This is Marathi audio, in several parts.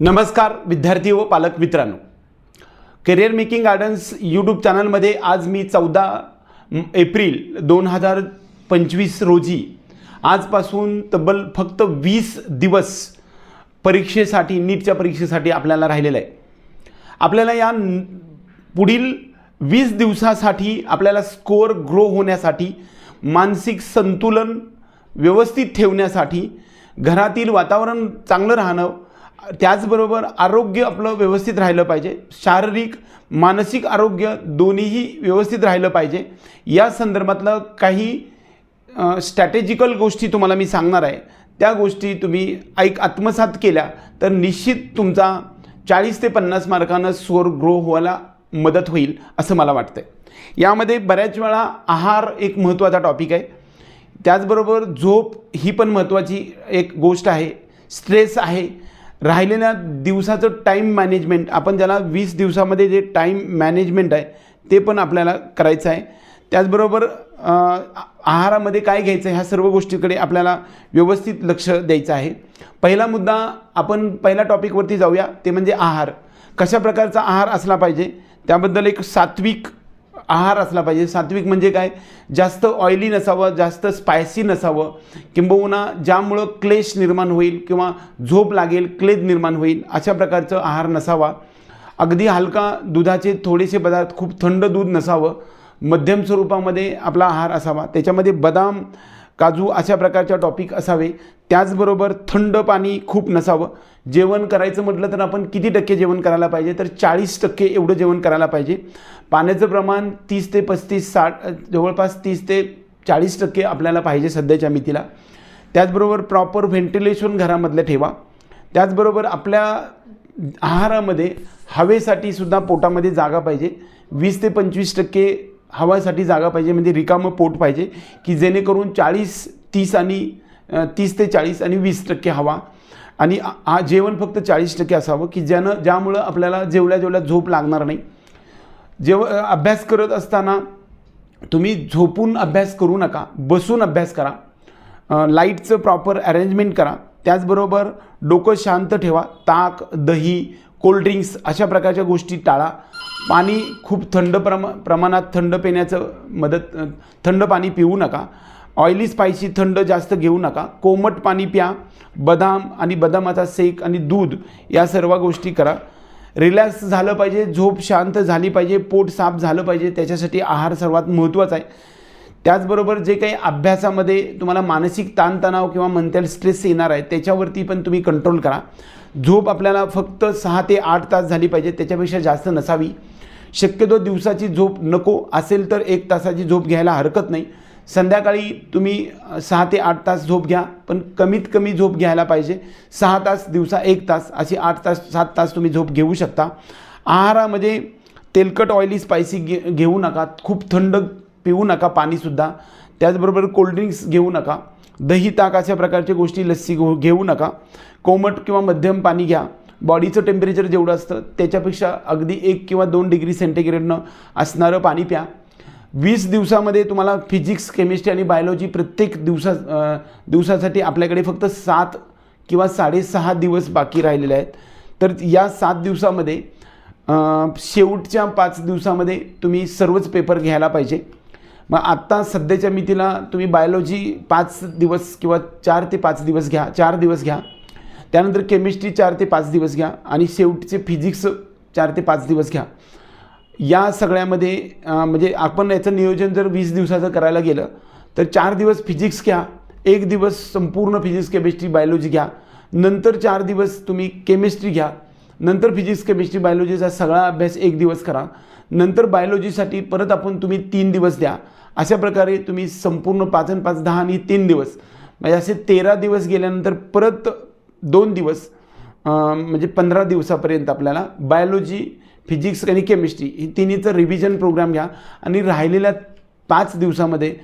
नमस्कार विद्यार्थी व पालक मित्रांनो. करिअर मेकिंग गार्डन्स यूट्यूब चॅनलमध्ये आज मी चौदा एप्रिल दोन हजार पंचवीस रोजी आजपासून तब्बल फक्त वीस दिवस परीक्षेसाठी नीटच्या परीक्षेसाठी आपल्याला राहिलेलं आहे. आपल्याला या पुढील वीस दिवसासाठी आपल्याला स्कोअर ग्रो होण्यासाठी मानसिक संतुलन व्यवस्थित ठेवण्यासाठी घरातील वातावरण चांगलं राहणं त्याचबरोबर आरोग्य आपलं व्यवस्थित राहिलं पाहिजे. शारीरिक मानसिक आरोग्य दोन्हीही व्यवस्थित राहिलं पाहिजे. या संदर्भातलं काही स्ट्रॅटेजिकल गोष्टी तुम्हाला मी सांगणार आहे. त्या गोष्टी तुम्ही ऐक आत्मसात केल्या तर निश्चित तुमचा चाळीस ते पन्नास मार्कानं स्कोर ग्रो व्हायला मदत होईल असं मला वाटतं आहे यामध्ये बऱ्याच वेळा आहार एक महत्त्वाचा टॉपिक आहे. त्याचबरोबर झोप ही पण महत्त्वाची एक गोष्ट आहे. स्ट्रेस आहे. राहिलेल्या दिवसाचं टाईम मॅनेजमेंट आपण ज्याला वीस दिवसामध्ये जे टाईम मॅनेजमेंट आहे ते पण आपल्याला करायचं आहे. त्याचबरोबर आहारामध्ये काय घ्यायचं आहे ह्या सर्व गोष्टीकडे आपल्याला व्यवस्थित लक्ष द्यायचं आहे. पहिला मुद्दा आपण पहिल्या टॉपिकवरती जाऊया ते म्हणजे आहार. कशा प्रकारचा आहार असला पाहिजे त्याबद्दल एक सात्विक आहार असला पाहिजे. सात्विक म्हणजे काय? जास्त ऑइली नसावं जास्त स्पायसी नसावं. किंबहुना ज्यामुळं क्लेश निर्माण होईल किंवा झोप लागेल क्लेद निर्माण होईल अशा प्रकारचं आहार नसावा. अगदी हलका दुधाचे थोडेसे पदार्थ खूप थंड दूध नसावं. मध्यम स्वरूपामध्ये आपला आहार असावा. त्याच्यामध्ये बदाम काजू अशा प्रकारच्या टॉपिक असावे. त्याचबरोबर थंड पाणी खूप नसावं. जेवण करायचं म्हटलं तर आपण किती टक्के जेवण करायला पाहिजे? तर चाळीस टक्के एवढं जेवण करायला पाहिजे. पाण्याचं प्रमाण तीस ते पस्तीस साठ जवळपास तीस ते चाळीस टक्के आपल्याला पाहिजे सध्याच्या मितीला. त्याचबरोबर प्रॉपर व्हेंटिलेशन घरामधलं ठेवा. त्याचबरोबर आपल्या आहारामध्ये हवेसाठी सुद्धा पोटामध्ये जागा पाहिजे. वीस ते पंचवीस टक्के हवासाठी जागा पाहिजे. म्हणजे रिकामं पोट पाहिजे. की जेणेकरून चाळीस तीस आणि तीस ते चाळीस आणि वीस टक्के हवा. आणि हा जेवण फक्त चाळीस टक्के असावं की ज्यानं ज्यामुळं आपल्याला जेवल्या जेवल्या झोप लागणार नाही. जेव अभ्यास करत असताना तुम्ही झोपून अभ्यास करू नका बसून अभ्यास करा. लाईटचं प्रॉपर अरेंजमेंट करा. त्याचबरोबर डोकं शांत ठेवा. ताक दही कोल्ड्रिंक्स अशा प्रकारच्या गोष्टी टाळा. पाणी खूप थंड प्रमा प्रमाणात थंड पिण्याचं मदत थंड पाणी पिऊ नका. ऑइली स्पायसी थंड जास्त घेऊ नका. कोमट पाणी प्या. बदाम आणि बदामाचा सेक आणि दूध या सर्व गोष्टी करा. रिलॅक्स झालं पाहिजे झोप शांत झाली पाहिजे पोट साफ झालं पाहिजे त्याच्यासाठी आहार सर्वात महत्त्वाचा आहे. त्याचबरोबर जे काही अभ्यासामध्ये तुम्हाला मानसिक ताणतणाव किंवा मेंटल स्ट्रेस येणार आहे त्याच्यावरती पण तुम्ही कंट्रोल करा. झोप आपल्याला फक्त सहा ते आठ तास झाली पाहिजे त्याच्यापेक्षा जास्त नसावी. शक्यतो दिवसाची झोप नको असेल तर एक तासाची झोप घ्यायला हरकत नाही. संध्याकाळी तुम्ही सहा ते आठ तास झोप घ्या पण कमीत कमी झोप घ्यायला पाहिजे. सहा तास दिवसा एक तास अशी आठ तास सात तास तुम्ही झोप घेऊ शकता. आहारामध्ये तेलकट ऑइली स्पायसी घे घेऊ नका. खूप थंड पिऊ नका पाणीसुद्धा त्याचबरोबर कोल्ड्रिंक्स घेऊ नका. दही ताक अशा प्रकारच्या गोष्टी लस्सी घेऊ घेऊ नका. कोमट किंवा मध्यम पाणी घ्या. बॉडीचं टेम्परेचर जेवढं असतं त्याच्यापेक्षा अगदी एक किंवा दोन डिग्री सेंटीग्रेडनं असणारं पाणी प्या. वीस दिवसामध्ये तुम्हाला फिजिक्स केमिस्ट्री आणि बायोलॉजी प्रत्येक दिवसा दिवसासाठी आपल्याकडे फक्त सात किंवा साडेसहा दिवस बाकी राहिलेले आहेत. तर या सात दिवसामध्ये शेवटच्या पाच दिवसामध्ये तुम्ही सर्वच पेपर घ्यायला पाहिजे. मग आत्ता सध्याच्या मितीला तुम्ही बायोलॉजी पाच दिवस किंवा चार ते पाच दिवस घ्या चार दिवस घ्या. त्यानंतर केमिस्ट्री चार ते पाच दिवस घ्या आणि शेवटचे फिजिक्स चार ते पाच दिवस घ्या. या सगळ्यामध्ये म्हणजे आपण याचं नियोजन जर वीस दिवसाचं करायला गेलं तर चार दिवस फिजिक्स घ्या एक दिवस संपूर्ण फिजिक्स केमिस्ट्री बायोलॉजी घ्या नंतर चार दिवस तुम्ही केमिस्ट्री घ्या नंतर फिजिक्स केमिस्ट्री बायोलॉजीचा सगळा अभ्यास एक दिवस करा नंतर बायोलॉजीसाठी परत आपण तुम्ही तीन दिवस द्या. अशा प्रकारे तुम्ही संपूर्ण पाच आणि पाच दहा आणि तीन दिवस म्हणजे असे तेरा दिवस गेल्यानंतर परत दोन दिवस म्हणजे पंधरा दिवसापर्यंत आपल्याला बायोलॉजी फिजिक्स आणि केमिस्ट्री ही तिन्हीचं रिव्हिजन प्रोग्राम घ्या. आणि राहिलेल्या पाच दिवसामध्ये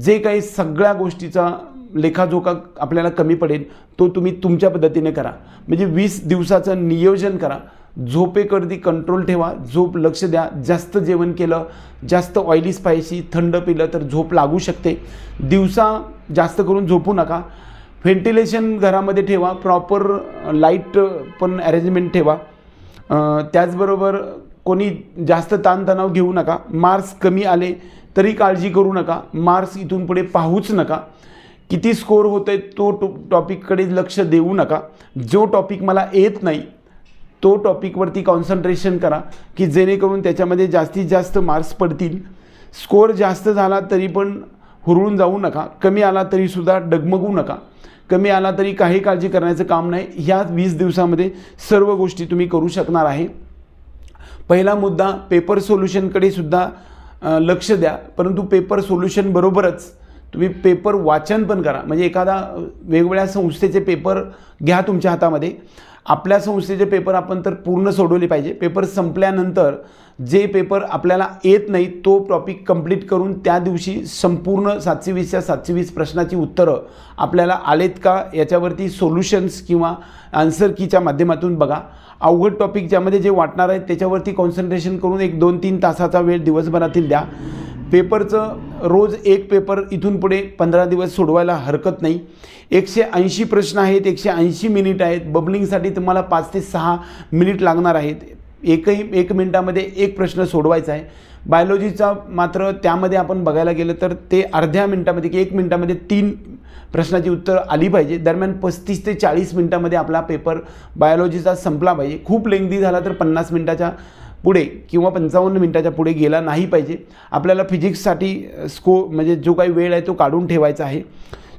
जे काही सगळ्या गोष्टीचा लेखाजोखा आपल्याला कमी पडेल तो तुम्ही तुमच्या पद्धतीने करा. म्हणजे वीस दिवसाचं नियोजन करा. झोपेकरती कंट्रोल ठेवा. झोप लक्ष द्या. जास्त जेवण केलं जास्त ऑइली स्पायसी थंड पिलं तर झोप लागू शकते. दिवसा जास्त करून झोपू नका. व्हेंटिलेशन घरामध्ये ठेवा. प्रॉपर लाइट पण अरेंजमेंट ठेवा. त्याचबरोबर कोणी जास्त ताणतणाव घेऊ नका. मार्क्स कमी आले तरी काळजी करू नका. मार्क्स इथून पुढे पाहूच नका. किती स्कोअर होत आहे तो टो टॉपिककडे लक्ष देऊ नका. जो टॉपिक मला येत नाही तो टॉपिकवरती कॉन्सन्ट्रेशन करा की जेणेकरून त्याच्यामध्ये जास्तीत जास्त मार्क्स पडतील. स्कोअर जास्त झाला तरी पण हुरळून जाऊ नका. कमी आला तरीसुद्धा डगमगू नका. कमी आला तरी काही काळजी करण्याचं काम नाही. ह्या वीस दिवसामध्ये सर्व गोष्टी तुम्ही करू शकणार आहे. पहिला मुद्दा पेपर सोल्युशनकडे सुद्धा लक्ष द्या. परंतु पेपर सोल्युशन बरोबरच तुम्ही पेपर वाचन पण करा. म्हणजे एखादा वेगवेगळ्या संस्थेचे पेपर घ्या तुमच्या हातामध्ये. आपल्या संस्थेचे पेपर आपण तर पूर्ण सोडवले पाहिजे. पेपर संपल्यानंतर जे पेपर आपल्याला येत नाही तो टॉपिक कंप्लीट करून त्या दिवशी संपूर्ण सातशे वीसच्या सातशे वीस प्रश्नाची उत्तरं आपल्याला आलेत का? याच्यावरती सोल्युशन्स किंवा आन्सर कीच्या माध्यमातून बघा. अवघड टॉपिक ज्यामध्ये जे वाटणार आहेत त्याच्यावरती कॉन्सन्ट्रेशन करून एक दोन तीन तासाचा वेळ दिवसभरातील द्या. पेपरचं रोज एक पेपर इथून पुढे पंधरा दिवस सोडवायला हरकत नाही. एकशे ऐंशी प्रश्न आहेत एकशे ऐंशी मिनिट आहेत. बबलिंगसाठी तुम्हाला पाच ते सहा मिनिट लागणार आहेत. एकही एक मिनिटामध्ये एक प्रश्न सोडवायचा आहे. बायोलॉजीचा मात्र त्यामध्ये आपण बघायला गेलं तर ते अर्ध्या मिनिटामध्ये की एक मिनिटामध्ये तीन प्रश्नाची उत्तरं आली पाहिजे. दरम्यान पस्तीस ते चाळीस मिनिटामध्ये आपला पेपर बायोलॉजीचा संपला पाहिजे. खूप लेंदी झाला तर पन्नास मिनिटाच्या पुढे किंवा पंचावन्न मिनटाच्या पुढे गेला नाही पाहिजे. आपल्याला फिजिक्ससाठी स्को म्हणजे जो काही वेळ आहे तो काढून ठेवायचा आहे.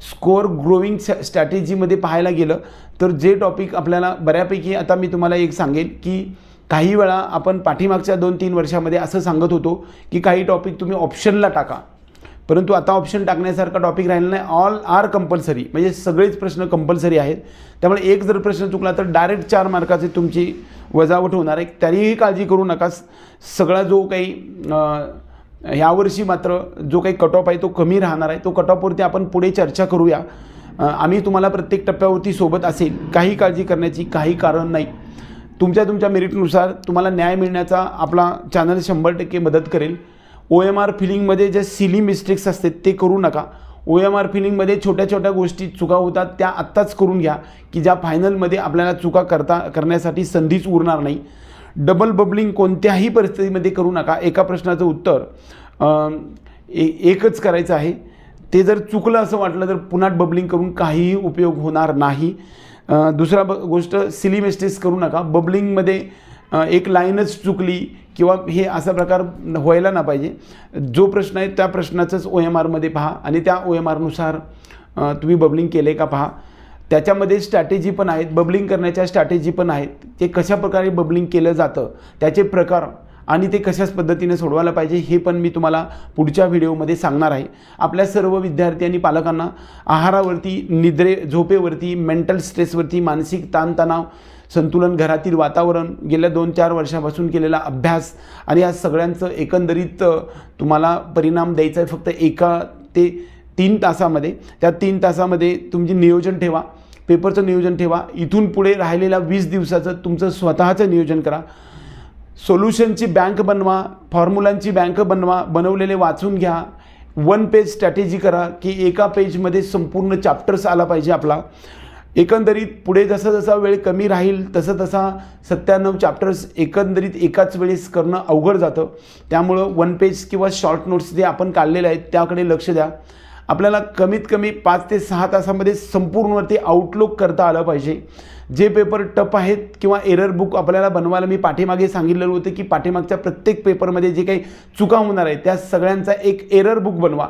स्कोअर ग्रोविंग स्ट्रॅटेजीमध्ये पाहायला गेलं तर जे टॉपिक आपल्याला बऱ्यापैकी आता मी तुम्हाला एक सांगेन की काही वेळा आपण पाठीमागच्या दोन तीन वर्षामध्ये असं सांगत होतो की काही टॉपिक तुम्ही ऑप्शनला टाका. परंतु आता ऑप्शन टाकण्यासारखा टॉपिक राहिला नाही. ऑल आर कंपल्सरी म्हणजे सगळेच प्रश्न कंपल्सरी आहेत. त्यामुळे एक जर प्रश्न चुकला तर डायरेक्ट चार मार्काचे तुमची वजावट होणार आहे. तरीही काळजी करू नका सगळा जो काही ह्यावर्षी मात्र जो काही कट ऑफ आहे तो कमी राहणार आहे. तो कट ऑफवरती आपण पुढे चर्चा करूया. आम्ही तुम्हाला प्रत्येक टप्प्यावरती सोबत असेल. काही काळजी करण्याची काही कारण नाही. तुमच्या तुमच्या मेरिटनुसार तुम्हाला न्याय मिळण्याचा आपला चॅनल शंभर टक्के मदत करेल. ओ एम आर फिलिंगमध्ये जे सिली मिस्टेक्स असतात ते करू नका. ओ एम आर फिलिंगमध्ये छोट्या छोट्या गोष्टी चुका होतात त्या आत्ताच करून घ्या की ज्या फायनलमध्ये आपल्याला चुका करता करण्यासाठी संधीच उरणार नाही. डबल बबलिंग कोणत्याही परिस्थितीमध्ये करू नका. एका प्रश्नाचं उत्तर ए एकच करायचं आहे. ते जर चुकलं असं वाटलं तर पुन्हा बबलिंग करून काहीही उपयोग होणार नाही. दुसरा ब गोष्ट सिली मिस्टेक्स करू नका. बबलिंगमध्ये एक लाईनच चुकली किंवा हे असा प्रकार व्हायला ना पाहिजे. जो प्रश्न आहे त्या प्रश्नाचंच ओ एम आरमध्ये पहा आणि त्या ओ एम आरनुसार तुम्ही बबलिंग केले का पहा. त्याच्यामध्ये स्ट्रॅटेजी पण आहेत बबलिंग करण्याच्या स्ट्रॅटेजी पण आहेत. ते कशा प्रकारे बबलिंग केलं जातं त्याचे प्रकार आणि ते कशाच पद्धतीने सोडवायला पाहिजे हे पण मी तुम्हाला पुढच्या व्हिडिओमध्ये सांगणार आहे. आपल्या सर्व विद्यार्थी आणि पालकांना आहारावरती निद्रे झोपेवरती मेंटल स्ट्रेसवरती मानसिक ताणतणाव संतुलन घरातील वातावरण गेल्या दोन चार वर्षापासून केलेला अभ्यास आणि या सगळ्यांचं एकंदरीत तुम्हाला परिणाम द्यायचा आहे फक्त एका ते तीन तासामध्ये. त्या तीन तासामध्ये तुमची नियोजन ठेवा पेपरचं नियोजन ठेवा. इथून पुढे राहिलेल्या वीस दिवसाचं तुमचं स्वतःचं नियोजन करा. सोल्युशनची बँक बनवा फॉर्म्युलांची बँक बनवा बनवलेले वाचून घ्या. वन पेज स्ट्रॅटेजी करा की एका पेजमध्ये संपूर्ण चॅप्टर्स आला पाहिजे आपला. एकंदरीत पुढे जसा जसा वेळ कमी राहील तसं तसा सत्त्याण्णव चॅप्टर्स एकंदरीत एकाच वेळेस करणं अवघड जातं. त्यामुळं वन पेज किंवा शॉर्ट नोट्स जे आपण काढलेले आहेत त्याकडे लक्ष द्या. आपल्याला कमीत कमी पाच ते सहा तासामध्ये संपूर्णवरती आउटलुक करता आलं पाहिजे. जे पेपर टप आहेत किंवा एरर बुक आपल्याला बनवायला मी पाठीमागे सांगितलेलं होतं की पाठीमागच्या प्रत्येक पेपरमध्ये जे काही चुका होणार आहेत त्या सगळ्यांचा एक एरर बुक बनवा.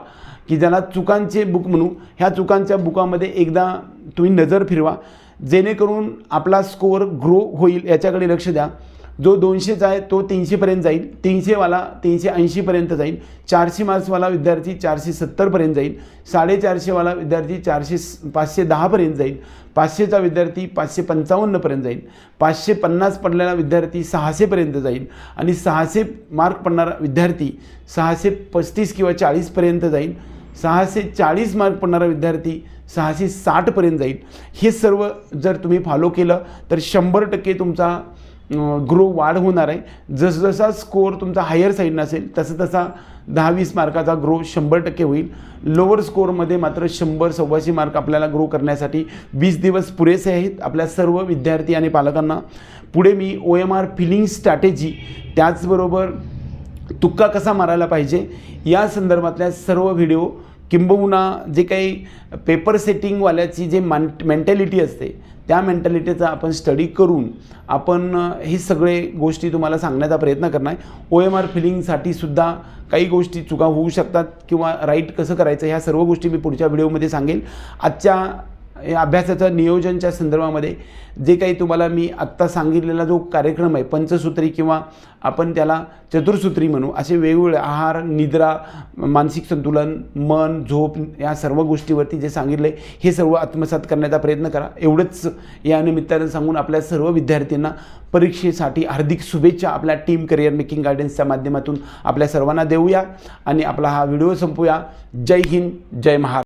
की ज्याला चुकांचे बुक म्हणू ह्या चुकांच्या बुकामध्ये एकदा तुम्ही नजर फिरवा. जेणेकरून आपला स्कोअर ग्रो होईल याच्याकडे लक्ष द्या. जो दोनशेचा आहे तो तीनशेपर्यंत जाईल. तीनशेवाला तीनशे ऐंशीपर्यंत जाईल. चारशे मार्क्सवाला विद्यार्थी चारशे सत्तरपर्यंत जाईल. साडेचारशेवाला विद्यार्थी चारशे स- पाचशे दहापर्यंत जाईल. पाचशेचा विद्यार्थी पाचशे पंचावन्नपर्यंत जाईल. पाचशे पन्नास पडलेला विद्यार्थी सहाशेपर्यंत जाईल. आणि सहाशे मार्क पडणारा विद्यार्थी सहाशे पस्तीस किंवा चाळीसपर्यंत जाईल. सहाशे चाळीस मार्क पडणारा विद्यार्थी सहाशे साठपर्यंत जाईल. हे सर्व जर तुम्ही फॉलो केलं तर शंभर टक्के तुमचा ग्रो वाढ होणार आहे. जसजसा स्कोअर तुमचा हायर साईडनं असेल तसं तसा दहा वीस मार्काचा ग्रो शंभर टक्के होईल. लोअर स्कोअरमध्ये मात्र शंभर सव्वाशे मार्क आपल्याला ग्रो करण्यासाठी वीस दिवस पुरेसे आहेत आपल्या सर्व विद्यार्थी आणि पालकांना. पुढे मी O M R filling strategy त्याचबरोबर तुक्का कसा मारायला पाहिजे? या संदर्भातल्या सर्व व्हिडिओ किंबहुना जे काही पेपर सेटिंगवाल्याची जे मान मेंटॅलिटी असते त्या मेंटॅलिटीचा आपण स्टडी करून आपण हे सगळे गोष्टी तुम्हाला सांगण्याचा प्रयत्न करणार. आहे ओ एम आर फिलिंगसाठी सुद्धा काही गोष्टी चुका होऊ शकतात किंवा राईट कसं करायचं ह्या सर्व गोष्टी मी पुढच्या व्हिडिओमध्ये सांगेल. आजच्या अभ्यासाच्या नियोजनच्या संदर्भामध्ये जे काही तुम्हाला मी आत्ता सांगितलेला जो कार्यक्रम आहे पंचसूत्री किंवा आपण त्याला चतुर्सूत्री म्हणू असे वेगवेगळे आहार निद्रा मानसिक संतुलन मन झोप या सर्व गोष्टीवरती जे सांगितले हे सर्व आत्मसात करण्याचा प्रयत्न करा. एवढंच या निमित्तानं सांगून आपल्या सर्व विद्यार्थ्यांना परीक्षेसाठी हार्दिक शुभेच्छा आपल्या टीम करिअर मेकिंग गायडन्सच्या माध्यमातून आपल्या सर्वांना देऊया. आणि आपला हा व्हिडिओ संपूया. जय हिंद जय महाराष्ट्र.